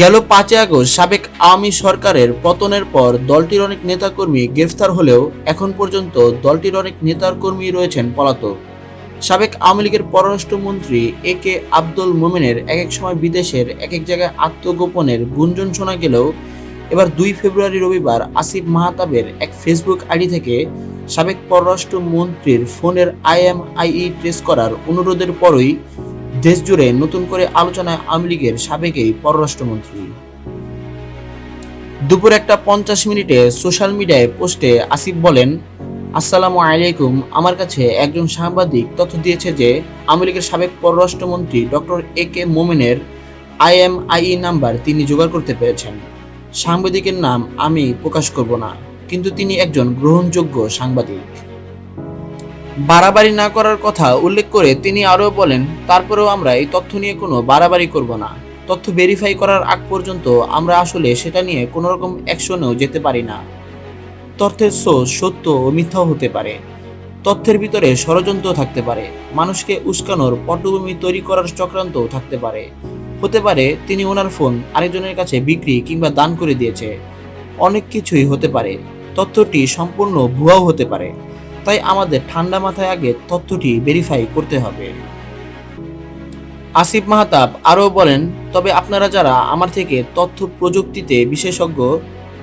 গেল পাঁচই আগস্ট সাবেক আওয়ামী সরকারের পতনের পর দলটির অনেক নেতাকর্মী গ্রেফতার হলেও এখন পর্যন্ত দলটির অনেক নেতার কর্মী রয়েছেন পলাতক। সাবেক আওয়ামী লীগের পররাষ্ট্রমন্ত্রী এ কে আব্দুল মোমেনের এক এক সময় বিদেশের এক এক জায়গায় আত্মগোপনের গুঞ্জন শোনা গেলেও এবার দুই ফেব্রুয়ারি রবিবার আসিফ মাহতাবের এক ফেসবুক আইডি থেকে সাবেক পররাষ্ট্রমন্ত্রীর ফোনের আইএমআইই ট্রেস করার অনুরোধের পরই দেশজুড়ে নতুন করে আলোচনায় আওয়ামী লীগের সাবেক পররাষ্ট্রমন্ত্রী। দুপুর একটা পঞ্চাশ মিনিটে সোশ্যাল মিডিয়ায় পোস্টে আসিফ বলেন, আসসালামু আলাইকুম। আমার কাছে একজন সাংবাদিক তথ্য দিয়েছে যে, আওয়ামী লীগের সাবেক পররাষ্ট্রমন্ত্রী ডক্টর এ কে মোমেনের আইএমআইই নাম্বার তিনি জোগাড় করতে পেরেছেন। সাংবাদিকের নাম আমি প্রকাশ করব না, কিন্তু তিনি একজন গ্রহণযোগ্য সাংবাদিক। বাড়াবাড়ি না করার কথা উল্লেখ করে তিনি আরও বলেন, তারপরেও আমরা এই তথ্য নিয়ে কোনো বাড়াবাড়ি করব না। তথ্য ভেরিফাই করার আগ পর্যন্ত আমরা আসলে সেটা নিয়ে কোনো রকম অ্যাকশনেও যেতে পারি না। তথ্যের সোর্স সত্য ও মিথ্যাও হতে পারে। তথ্যের ভিতরে ষড়যন্ত্র থাকতে পারে। মানুষকে উস্কানোর পটভূমি তৈরি করার চক্রান্তও থাকতে পারে। হতে পারে তিনি ওনার ফোন আরেকজনের কাছে বিক্রি কিংবা দান করে দিয়েছে। অনেক কিছুই হতে পারে। তথ্যটি সম্পূর্ণ ভুয়াও হতে পারে। তাই আমাদের ঠান্ডা মাথায় আগে তথ্যটি ভেরিফাই করতে হবে। আসিফ মাহতাব আরও বলেন, তবে আপনারা যারা আমার থেকে তথ্য প্রযুক্তিতে বিশেষজ্ঞ,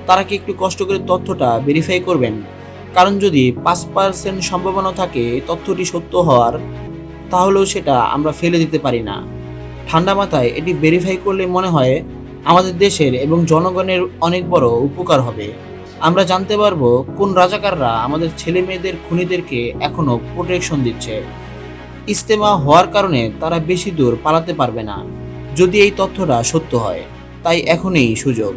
তারা কি একটু কষ্ট করে তথ্যটা ভেরিফাই করবেন? কারণ যদি পাঁচ পার্সেন্ট সম্ভাবনা থাকে তথ্যটি সত্য হওয়ার, তাহলেও সেটা আমরা ফেলে দিতে পারি না। ঠান্ডা মাথায় এটি ভেরিফাই করলে মনে হয় আমাদের দেশের এবং জনগণের অনেক বড় উপকার হবে। আমরা জানতে পারব কোন রাজাকাররা আমাদের ছেলে মেয়েদের খুনিদেরকে এখনও প্রোটেকশন দিচ্ছে। ইস্তেমা হওয়ার কারণে তারা বেশি দূর পালাতে পারবে না। যদি এই তথ্যটা সত্য হয়, তাই এখনই সুযোগ।